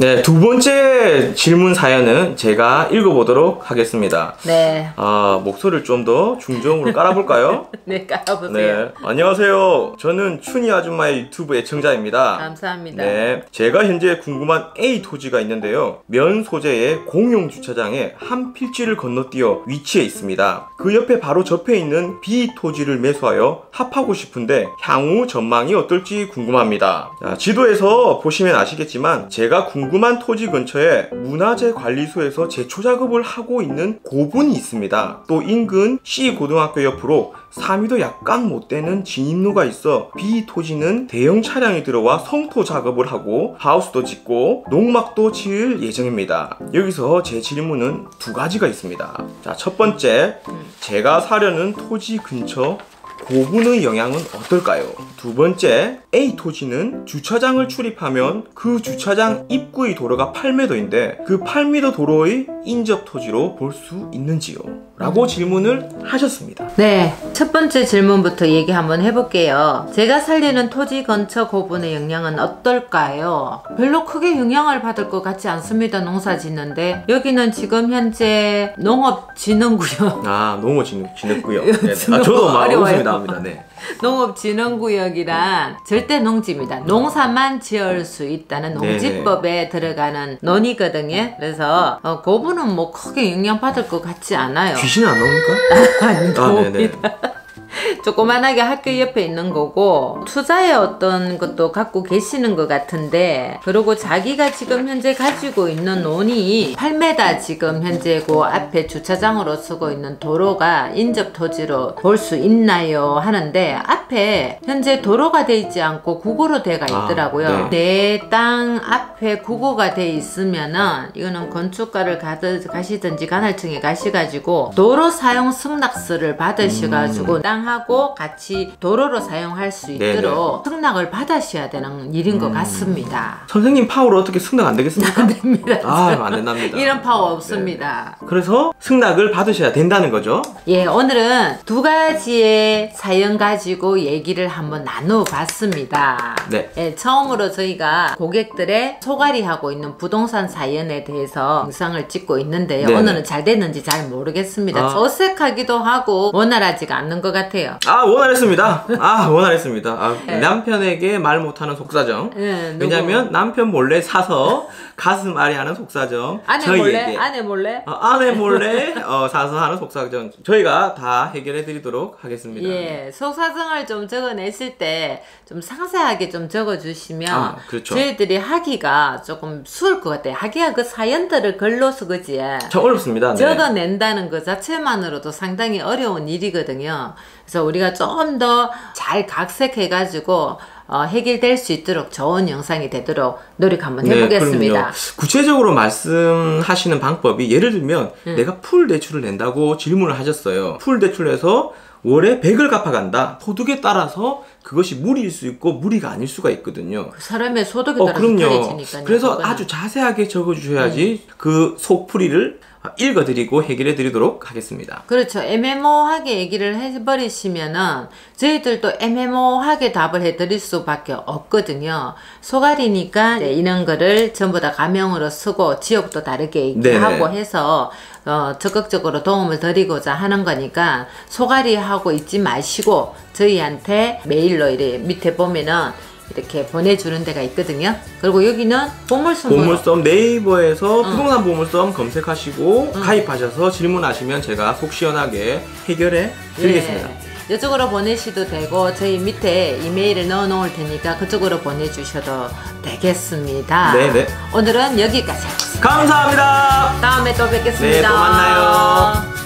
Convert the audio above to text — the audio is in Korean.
네, 두 번째 질문 사연은 제가 읽어보도록 하겠습니다. 네. 아, 목소리를 좀 더 중저음으로 깔아볼까요? 네, 깔아보세요. 네, 안녕하세요. 저는 춘희 아줌마의 유튜브 애청자입니다. 감사합니다. 네, 제가 현재 궁금한 A 토지가 있는데요. 면 소재의 공용 주차장에 한 필지를 건너뛰어 위치해 있습니다. 그 옆에 바로 접해 있는 B 토지를 매수하여 합하고 싶은데 향후 전망이 어떨지 궁금합니다. 자, 지도에서 보시면 아시겠지만 제가 궁금 한 토지 근처에 문화재 관리소에서 제초 작업을 하고 있는 고분이 있습니다. 또 인근 C 고등학교 옆으로 3위도 약간 못 되는 진입로가 있어 B 토지는 대형 차량이 들어와 성토 작업을 하고 하우스도 짓고 농막도 지을 예정입니다. 여기서 제 질문은 두 가지가 있습니다. 자, 첫 번째, 제가 사려는 토지 근처 고분의 영향은 어떨까요? 두 번째, A 토지는 주차장을 출입하면 그 주차장 입구의 도로가 8m인데 그 8m 도로의 인접 토지로 볼 수 있는지요? 라고 질문을 하셨습니다. 네, 첫 번째 질문부터 얘기 한번 해볼게요. 제가 살리는 토지 근처 고분의 영향은 어떨까요? 별로 크게 영향을 받을 것 같지 않습니다. 농사 짓는데 여기는 지금 현재 농업진흥구역 아. 이거 네. 진짜 아, 저도 막 어려워요. 웃음이 나옵니다. 네. 농업진흥구역이란 절대 농지입니다. 농사만 지을 수 있다는 농지법에 들어가는 논이거든요. 그래서 어, 고분은 뭐 크게 영향받을 것 같지 않아요. 귀신은 안 나옵니까? 아니, 아, 네네. 나옵니다. 조그만하게 학교 옆에 있는 거고 투자의 어떤 것도 갖고 계시는 것 같은데 그리고 자기가 지금 현재 가지고 있는 논이 8m 지금 현재 그 앞에 주차장으로 쓰고 있는 도로가 인접 토지로 볼 수 있나요 하는데 앞 에 현재 도로가 돼 있지 않고 국어로 돼가 아, 있더라고요 내땅 앞에 국어가 돼 있으면은 이거는 건축가를 가드, 가시든지 간할청에 가시가지고 도로 사용 승낙서를 받으셔가지고 음. 땅하고 같이 도로로 사용할 수 네네. 있도록 승낙을 받으셔야 되는 일인 것 같습니다. 선생님 파워로 어떻게 승낙 안 되겠습니까? 안 됩니다. 아, 안 된답니다. 이런 파워 없습니다. 그래서 승낙을 받으셔야 된다는 거죠. 예, 오늘은 두 가지의 사연 가지고 얘기를 한번 나누어 봤습니다. 네. 예, 처음으로 저희가 고객들의 소갈이 하고 있는 부동산 사연에 대해서 영상을 찍고 있는데요. 네네. 오늘은 잘 됐는지 잘 모르겠습니다. 아. 어색하기도 하고 원활하지가 않는 것 같아요. 아, 원활했습니다. 아, 원활했습니다. 아, 네. 남편에게 말 못하는 속사정. 예, 누구? 왜냐면 남편 몰래 사서 가슴 아래 하는 속사정. 아내 저희에게. 몰래? 아내 몰래? 어, 아내 몰래 어, 사서 하는 속사정. 저희가 다 해결해 드리도록 하겠습니다. 예, 속사정을 좀 적어내실 때좀 상세하게 좀 적어주시면 아, 그렇죠. 저희들이 하기가 조금 수월 것 같아요. 하기가 그 사연들을 글로 쓰그지 저 어렵습니다. 네. 적어낸다는 것 자체만으로도 상당히 어려운 일이거든요. 그래서 우리가 좀 더 잘 각색해가지고 어, 해결될 수 있도록 좋은 영상이 되도록 노력 한번 해보겠습니다. 그럼요. 구체적으로 말씀하시는 방법이 예를 들면 음. 내가 풀 대출을 낸다고 질문을 하셨어요. 풀 대출에서 월에 100을 갚아간다. 소득에 따라서 그것이 무리일 수 있고 무리가 아닐 수가 있거든요. 그 사람의 소득에 어, 따라서 그럼요. 달라지니까요. 그래서 그거는. 아주 자세하게 적어주셔야지 음. 그 속풀이를 읽어드리고 해결해드리도록 하겠습니다. 그렇죠. 애매모호하게 얘기를 해버리시면은 저희들도 애매모호하게 답을 해드릴 수밖에 없거든요. 소갈이니까 이런 거를 전부 다 가명으로 쓰고 지역도 다르게. 얘기하고 해서 어, 적극적으로 도움을 드리고자 하는 거니까 소갈이 하고 있지 마시고 저희한테 메일로 이렇게 밑에 보면은 이렇게 보내주는 데가 있거든요. 그리고 여기는 보물선물 보물섬 네이버에서 부동산 보물섬 검색하시고 가입하셔서 질문하시면 제가 속 시원하게 해결해 드리겠습니다. 예, 이쪽으로 보내셔도 되고 저희 밑에 이메일을 넣어 놓을 테니까 그쪽으로 보내주셔도 되겠습니다. 네네. 오늘은 여기까지 하겠습니다. 감사합니다. 다음에 또 뵙겠습니다. 네, 또 만나요.